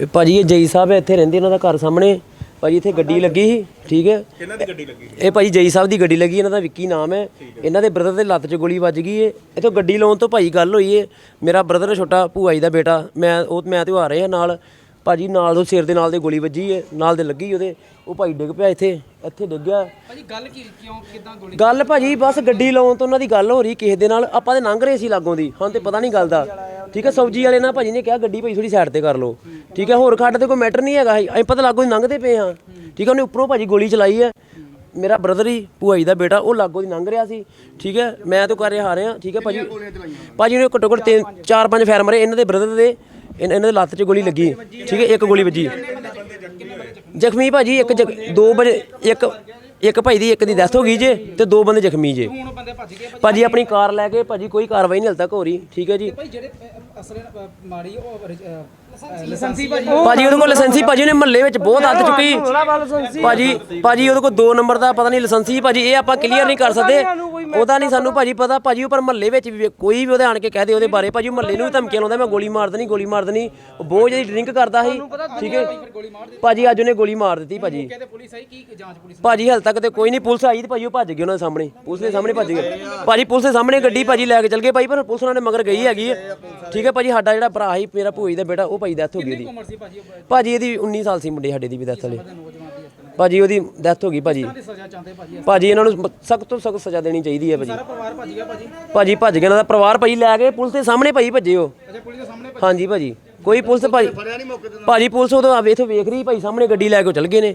ਇਹ ਭਾਜੀ ਇਹ ਜਈ ਸਾਹਿਬ ਹੈ ਇੱਥੇ ਰਹਿੰਦੇ ਇਹਨਾਂ ਦਾ ਘਰ ਸਾਹਮਣੇ। ਭਾਜੀ ਇੱਥੇ ਗੱਡੀ ਲੱਗੀ ਸੀ ਠੀਕ ਹੈ? ਕਿਹਨਾਂ ਦੀ ਗੱਡੀ ਲੱਗੀ? ਇਹ ਭਾਜੀ ਜਈ ਸਾਹਿਬ ਦੀ ਗੱਡੀ ਲੱਗੀ ਇਹਨਾਂ ਦਾ ਵਿੱਕੀ ਨਾਮ ਹੈ। ਇਹਨਾਂ ਦੇ ਬ੍ਰਦਰ ਦੇ ਲੱਤ 'ਚ ਗੋਲੀ ਵੱਜ ਗਈ ਏ। ਇਥੋਂ ਗੱਡੀ ਲਾਉਣ ਤੋਂ ਭਾਈ ਗੱਲ ਹੋਈ ਏ। ਮੇਰਾ ਬ੍ਰਦਰ ਛੋਟਾ ਭੂਆ ਜੀ ਦਾ ਬੇਟਾ। ਮੈਂ ਉਹ ਮੈਂ ਤੇ ਉਹ ਆ ਰਹੇ ਆ ਨਾਲ। ਭਾਜੀ ਨਾਲ ਉਹ ਸਿਰ ਦੇ ਨਾਲ ਦੇ ਗੋਲੀ ਵੱਜੀ ਏ ਨਾਲ ਦੇ ਲੱਗੀ ਉਹਦੇ। ਉਹ ਭਾਈ ਡਿੱਗ ਪਿਆ ਇੱਥੇ ਇੱਥੇ ਡਿੱਗ ਗਿਆ। ਭਾਜੀ ਗੱਲ ਕੀ ਕਿਉਂ ਕਿਦਾਂ ਗੋਲੀ? ਗੱਲ ਭਾਜੀ ਬਸ ਗੱਡੀ ਲਾਉਣ ਤੋਂ ਉਹਨਾਂ ਦੀ ਗੱਲ ਹੋ ਰਹੀ ਕਿਸੇ ਦੇ ਨਾਲ। ਆਪਾਂ ਤੇ ਲੰਘ ਰਹੇ ਸੀ ਲਾਗੋਂ ਦੀ ਹਾਂ ਤੇ ਪਤਾ ਨਹੀਂ ਗੱਲ ਦਾ। ਠੀਕ ਹੈ ਸਬਜੀ ਵਾਲੇ ਨਾਲ ਭਾਜੀ ਨੇ ਕਿਹਾ ਗੱਡੀ ਭਾਈ ਥੋੜੀ ਸਾਈਡ ਤੇ ਕਰ ਲਓ। ਠੀਕ ਹੈ ਹੋਰ ਖੱਡ ਤੇ ਕੋਈ ਮੈਟਰ ਨਹੀਂ ਹੈਗਾ। ਅਸੀਂ ਪਤਾ ਲਾਗੋਂ ਦੀ ਲੰਘਦੇ ਪਏ ਹਾਂ। ਠੀਕ ਹੈ ਉਹਨੇ ਉੱਪਰੋਂ ਭਾਜੀ ਗੋਲੀ ਚਲਾਈ ਹੈ। ਮੇਰਾ ਬ੍ਰਦਰ ਹੀ ਭੂਆ ਜੀ ਦਾ ਬੇਟਾ ਉਹ ਲਾਗੋਂ ਦੀ ਲੰਘ ਰਿਹਾ ਸੀ। ਠੀਕ ਹੈ ਮੈਂ ਤਾਂ ਕਰ ਰਿਹਾ ਆ ਰਿਹਾ ਠੀਕ ਹੈ ਭਾਜੀ ਭਾਜੀ ਨੇ ਘੱਟੋ ਘੱਟ ਤਿੰਨ ਚਾਰ ਪੰਜ ਫੈਰ ਮਾਰੇ ਇਹਨਾਂ ਦੇ ਬ੍ਰਦਰ ਦੇ। ਇਹਨਾਂ ਦੇ ਲੱਤ 'ਚ ਗੋਲੀ ਲੱਗੀ। ਠੀਕ ਹੈ ਇੱਕ ਗੋਲੀ ਵੱਜੀ। ਜ਼ਖਮੀ ਭਾਜੀ ਇੱਕ ਜ਼ਖ- ਦੋ ਵਜੇ ਇੱਕ ਇੱਕ ਭਾਈ ਦੀ ਇੱਕ ਦੀ ਡੈਥ ਹੋ ਗਈ ਜੇ ਤੇ ਦੋ ਬੰਦੇ ਜ਼ਖਮੀ ਜੇ। ਹੁਣ ਬੰਦੇ ਭੱਜ ਗਏ ਭਾਜੀ ਆਪਣੀ ਕਾਰ ਲੈ ਕੇ ਭਾਜੀ ਕੋਈ ਕਾਰਵਾਈ ਨਹੀਂ ਹਲ ਤੱਕ ਹੋ ਰਹੀ ਠੀਕ ਹੈ ਜੀ। ਭਾਈ ਜਿਹੜੇ ਅ, ਅਸਲ ਅ, ਮਾੜੀ ਉਹ ਲਾਇਸੈਂਸੀ ਭਾਜੀ। ਭਾਜੀ ਉਹਦੇ ਕੋਲ ਲਾਇਸੈਂਸੀ ਭਾਜੀ ਨੇ ਮਹੱਲੇ ਵਿੱਚ ਬਹੁਤ ਹੱਦ ਚੁੱਕੀ। ਭਾਜੀ ਭਾਜੀ ਉਹਦੇ ਕੋਲ ਦੋ ਨੰਬਰ ਦਾ ਪਤਾ ਨਹੀਂ ਲਾਇਸੈਂਸੀ ਭਾਜੀ ਇਹ ਆਪਾਂ ਕਲੀਅਰ ਨਹੀਂ ਕਰ ਸਕਦੇ। ਉਹਦਾ ਨਹੀਂ ਸਾਨੂੰ ਭਾਜੀ ਪਤਾ ਭਾਜੀ ਉੱਪਰ ਮਹੱਲੇ ਵਿੱਚ ਵੀ ਕੋਈ ਵੀ ਉਹਦੇ ਆਣ ਕੇ ਕਹਿ ਦੇ ਉਹਦੇ ਬਾਰੇ। ਭਾਜੀ ਮਹੱਲੇ ਨੂੰ ਵੀ ਧਮਕੀਆਂ ਲਾਉਂਦਾ ਮੈਂ ਗੋਲੀ ਮਾਰ ਦੇਣੀ ਗੋਲੀ ਮਾਰ ਦੇਣੀ। ਉਹ ਬਹੁਤ ਜਿਹੜੀ ਡਰਿੰਕ ਕਰਦਾ ਸੀ ਠੀਕ ਹੈ? ਭਾਜੀ ਅੱਜ ਉਹਨੇ ਗੋਲੀ ਮਾਰ ਦਿੱਤੀ ਭਾਜੀ। ਕਹਿੰਦੇ ਪੁਲਿਸ ਆਈ ਕੀ ਜਾਂਚ ਪੁਲਿਸ ਭਾਜੀ ਹਾਲ ਤੱਕ ਤੇ ਕੋਈ ਨਹੀਂ ਪੁਲਿਸ ਆਈ ਤੇ ਭਾਜੀ ਉਹ ਭੱਜ ਗਏ ਉਹਨਾਂ ਦੇ ਸਾਹਮਣੇ। ਪੁਲਿਸ ਦੇ ਸਾਹਮਣੇ ਭੱਜ ਗਏ ਭਾਜੀ ਪੁਲਿਸ ਦੇ ਸਾਹਮਣੇ ਗੱਡੀ ਭਾਜੀ ਲੈ ਕੇ ਚਲ ਗਏ ਭਾਈ ਪਰ ਪੁਲਿਸ ਉਹਨਾਂ ਨੇ ਮਗਰ ਗਈ ਹੈਗੀ ਹੈ। ਠੀਕ ਹੈ ਭਾਜੀ ਸਾਡਾ ਜਿਹੜਾ ਭਰਾ ਸੀ ਮੇਰਾ ਭੂਈ ਦਾ ਬੇਟਾ ਉਹ ਭਾਈ ਡੈਥ ਹੋ ਗਈ ਉਹਦੀ। ਭਾਜੀ ਇਹਦੀ 19 ਸਾਲ ਸੀ ਮੁੰਡੇ ਸਾਡੇ ਦੀ ਵੀ ਡੈਥ ਵਾਲੇ। ਭਾਜੀ ਉਹਦੀ ਡੈਥ ਹੋ ਗਈ ਭਾਜੀ। ਦੀ ਸਜ਼ਾ ਚਾਹੁੰਦੇ ਭਾਜੀ ਭਾਜੀ ਇਹਨਾਂ ਨੂੰ ਸਖਤ ਤੋਂ ਸਖਤ ਸਜ਼ਾ ਦੇਣੀ ਚਾਹੀਦੀ ਹੈ ਭਾਜੀ। ਸਾਰਾ ਪਰਿਵਾਰ ਭੱਜ ਗਿਆ ਭਾਜੀ? ਭਾਜੀ ਭੱਜ ਗਏ ਇਹਨਾਂ ਦਾ ਪਰਿਵਾਰ ਭਾਜੀ ਲੈ ਕੇ ਪੁਲਿਸ ਦੇ ਸਾਹਮਣੇ ਭਾਈ ਭੱਜੇ ਹੋ ਅੱਛਾ ਪੁਲਿਸ ਦੇ ਸਾਹਮਣੇ ਹਾਂਜੀ ਭਾਜੀ ਕੋਈ ਪੁਲਿਸ ਭਾਜੀ ਭਾਜੀ ਪੁਲਿਸ ਉਦੋਂ ਆਵੇ ਇੱਥੇ ਵੇਖ ਰਹੀ ਭਾਈ ਸਾਹਮਣੇ ਗੱਡੀ ਲੈ ਕੇ ਉਹ ਚਲ ਗਏ ਨੇ।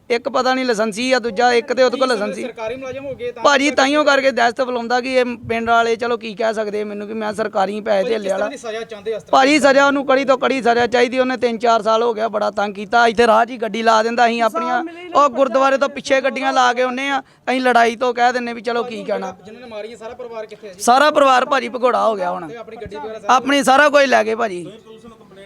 ਇੱਕ ਪਤਾ ਨਹੀਂ ਲਾਇਸੈਂਸੀ ਆ ਦੂਜਾ ਇੱਕ ਤੇ ਉਹਦੇ ਕੋਲ ਲਾਇਸੈਂਸੀ। ਸਰਕਾਰੀ ਮੁਲਾਜ਼ਮ ਹੋ ਗਏ ਤਾਂ ਭਾਜੀ ਤਾਈਓ ਕਰਕੇ ਦਹਿਸ਼ਤ ਬੁਲਾਉਂਦਾ ਕਿ ਇਹ ਪਿੰਡ ਵਾਲੇ ਚਲੋ ਕੀ ਕਹਿ ਸਕਦੇ ਮੈਨੂੰ ਕਿ ਮੈਂ ਸਰਕਾਰੀ ਪੈਸੇ ਢੇਲੇ ਵਾਲਾ। ਦੀ ਸਜ਼ਾ ਚਾਹੁੰਦੇ ਭਾਜੀ ਸਜ਼ਾ ਉਹਨੂੰ ਕੜੀ ਤੋਂ ਕੜੀ ਸਜ਼ਾ ਚਾਹੀਦੀ ਉਹਨੇ 3-4 ਸਾਲ ਹੋ ਗਿਆ ਬੜਾ ਤੰਗ ਕੀਤਾ। ਇੱਥੇ ਰਾਹ 'ਚ ਹੀ ਗੱਡੀ ਲਾ ਦਿੰਦਾ ਅਸੀਂ ਆਪਣੀਆਂ। ਉਹ ਗੁਰਦੁਆਰੇ ਤੋਂ ਪਿੱਛੇ ਗੱਡੀਆਂ ਲਾ ਕੇ ਆਉਨੇ ਆ। ਅਸੀਂ ਲੜਾਈ ਤੋਂ ਕਹਿ ਦਿੰਨੇ ਵੀ ਚਲੋ ਕੀ ਕਹਿਣਾ। ਜਿਨ੍ਹਾਂ ਨੇ ਮਾਰੀ ਹੈ ਸਾਰਾ ਪਰਿਵਾਰ ਕਿੱਥੇ ਹੈ ਜੀ? ਸਾਰਾ ਪਰਿਵਾਰ ਭਾਜੀ ਭਗੌੜਾ ਹੋ ਗਿਆ ਹੁਣ। ਆਪਣੀ ਗੱਡੀ ਵਗੈਰਾ ਆਪਣੀ ਸਾਰਾ ਕੁਝ ਲੈ ਗਏ ਭਾਜੀ।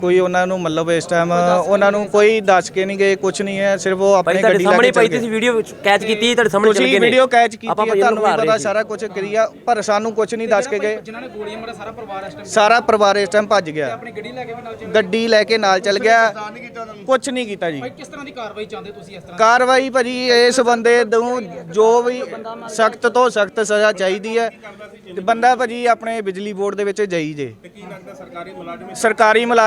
ਕੋਈ ਉਹਨਾਂ ਨੂੰ ਮਤਲਬ ਇਸ ਟਾਈਮ ਉਹਨਾਂ ਨੂੰ ਕੋਈ ਦੱਸ ਕੇ ਨਹੀਂ ਗਏ ਕੁਝ ਨਹੀਂ ਹੈ ਸਿਰਫ ਉਹ ਭਾਈ ਆਪਣੇ ਤੁਹਾਡੇ ਗੱਡੀ ਲੈ ਸਾਹਮਣੇ ਕੇ ਭਾਈ ਚੱਲ ਤੁਸੀਂ ਗਏ। ਵੀਡੀਓ ਕੈਚ ਕੀਤੀ ਤੁਹਾਡੇ ਸਾਹਮਣੇ ਚੱਲ ਤੁਸੀਂ ਗਏ ਨੇ। ਵੀਡੀਓ ਕੈਚ ਕੀਤੀ ਹੈ ਤੁਹਾਨੂੰ ਵੀ ਪਤਾ। ਸਾਰਾ ਕੁਝ ਕਰੀਆ ਪਰ ਸਾਨੂੰ ਕੁਝ ਨਹੀਂ ਦੱਸ ਕੇ ਗਏ। ਜਿਨ੍ਹਾਂ ਨੇ ਗੋਲੀਆਂ ਮਾਰਿਆ ਸਾਰਾ ਪਰਿਵਾਰ ਇਸ ਟਾਈਮ ਸਾਰਾ ਪਰਿਵਾਰ ਇਸ ਟਾਈਮ ਭੱਜ ਗਿਆ। ਆਪਣੀ ਗੱਡੀ ਲੈ ਕੇ ਵੀ ਨਾਲ ਚੱਲ ਗੱਡੀ ਲੈ ਕੇ ਨਾਲ ਚੱਲ ਗਿਆ। ਕੁਝ ਨਹੀਂ ਕੀਤਾ ਜੀ। ਭਾਈ ਕਿਸ ਤਰ੍ਹਾਂ ਦੀ ਕਾਰਵਾਈ ਚਾਹੁੰਦੇ ਤੁਸੀਂ ਇਸ ਤਰ੍ਹਾਂ ਕਾਰਵਾਈ ਭਾਜੀ ਇਸ ਬੰਦੇ ਨੂੰ ਜੋ ਵੀ ਸਖਤ ਤੋਂ ਸਖਤ ਸਜ਼ਾ ਚਾਹੀਦੀ ਹੈ ਤੇ ਬੰਦਾ ਭਾਜੀ ਆਪਣੇ ਬਿਜਲੀ ਬੋਰਡ ਦੇ ਵਿੱਚ ਜਾਈ ਜੇ। ਕੀ ਲੱਗਦਾ ਸਰਕਾਰੀ ਮੁਲਾਜ਼ਮ ਸਰਕਾਰੀ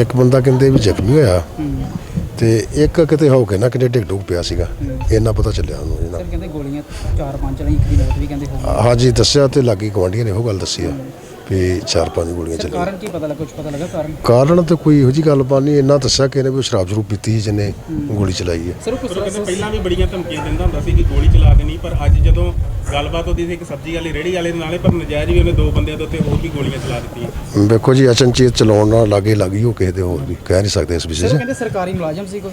ਇੱਕ ਬੰਦਾ ਕਹਿੰਦੇ ਵੀ ਜ਼ਖਮੀ ਹੋਇਆ ਤੇ ਇੱਕ ਕਿਤੇ ਹੋ ਕੇ ਨਾ ਕਿਤੇ ਡਿੱਗ ਡੁੱਗ ਪਿਆ ਸੀਗਾ। ਇੰਨਾ ਪਤਾ ਚੱਲਿਆ ਉਹਨੂੰ ਇਹਨਾਂ ਸਰ ਕਹਿੰਦੇ ਗੋਲੀਆਂ ਚਾਰ ਪੰਜ ਚਲਾਈ ਇੱਕ ਦੀ ਮੌਤ ਵੀ ਕਹਿੰਦੇ ਹੋ ਗਈ। ਹਾਂਜੀ ਦੱਸਿਆ ਤੇ ਲਾਗੀ ਗਵਾਂਢੀਆਂ ਨੇ ਇਹੋ ਗੱਲ ਦੱਸੀ ਆ। ਵੀ ਚਾਰ ਪੰਜ ਗੋਲੀਆਂ ਚੱਲੀਆਂ। ਕਾਰਨ ਕੀ ਪਤਾ ਲੱਗਾ? ਕੁਝ ਪਤਾ ਲੱਗਾ ਕਾਰਨ? ਕਾਰਨ ਤੇ ਕੋਈ ਇਹੋ ਜੀ ਗੱਲਬਾਤ ਨਹੀਂ ਇੰਨਾ ਦੱਸਿਆ ਕਿ ਇਹਨੇ ਕੋਈ ਸ਼ਰਾਬ ਜ਼ਰੂਰ ਪੀਤੀ ਸੀ ਜਿਹਨੇ ਗੋਲੀ ਚਲਾਈ ਹੈ। ਸਰ ਉਹ ਕੁਛ ਕਹਿੰਦੇ ਪਹਿਲਾਂ ਵੀ ਬੜੀਆਂ ਧਮਕੀਆਂ ਦਿੰਦਾ ਹੁੰਦਾ ਸੀ ਕਿ ਗੋਲੀ ਚਲਾ ਦੇਣੀ ਪਰ ਅੱਜ ਜਦੋਂ ਗੱਲਬਾਤ ਹੁੰਦੀ ਸੀ ਇੱਕ ਸਬਜ਼ੀ ਵਾਲੀ ਰੇੜੀ ਵਾਲੇ ਦੇ ਨਾਲੇ ਪਰ ਨਜਾਇਜ਼ ਵੀ ਉਹਨੇ ਦੋ ਬੰਦਿਆਂ ਦੇ ਉੱਤੇ ਹੋਰ ਵੀ ਗੋਲੀਆਂ ਚਲਾ ਦਿੱਤੀਆਂ। ਵੇਖੋ ਜੀ ਅਚਨਚੇਤ ਚਲਾਉਣ ਨਾਲ ਲਾਗੇ ਲੱਗੀ ਉਹ ਕਿਸੇ ਦੇ ਹੋਰ ਵੀ। ਕਹਿ ਨਹੀਂ ਸਕਦੇ ਇਸ ਵਿਸ਼ੇ ਸਰ 'ਚ। ਕਹਿੰਦੇ ਸਰਕਾਰੀ ਮੁਲਾਜ਼ਮ ਸੀ ਕੋਈ?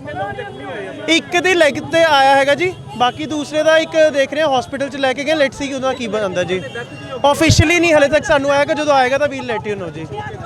ਇੱਕ ਦੀ ਲੈਗ ਤੇ ਆਇਆ ਹੈਗਾ ਜੀ, ਬਾਕੀ ਦੂਸਰੇ ਦਾ ਇੱਕ ਦੇਖ ਰਹੇ ਹਾਂ ਹਸਪੀਟਲ ਚ ਲੈ ਕੇ ਗਏ ਲੈਟਸ ਸੀ ਕਿ ਉਹਦਾ ਕੀ ਬਣਦਾ ਜੀ। ਆਫੀਸ਼ੀਅਲੀ ਨਹੀਂ ਹਲੇ ਤੱਕ ਸਾਨੂੰ ਆਏਗਾ ਜਦੋਂ ਆਏਗਾ ਤਾਂ ਵੀਲ ਲੈਟ ਯੂ ਨੋ ਜੀ।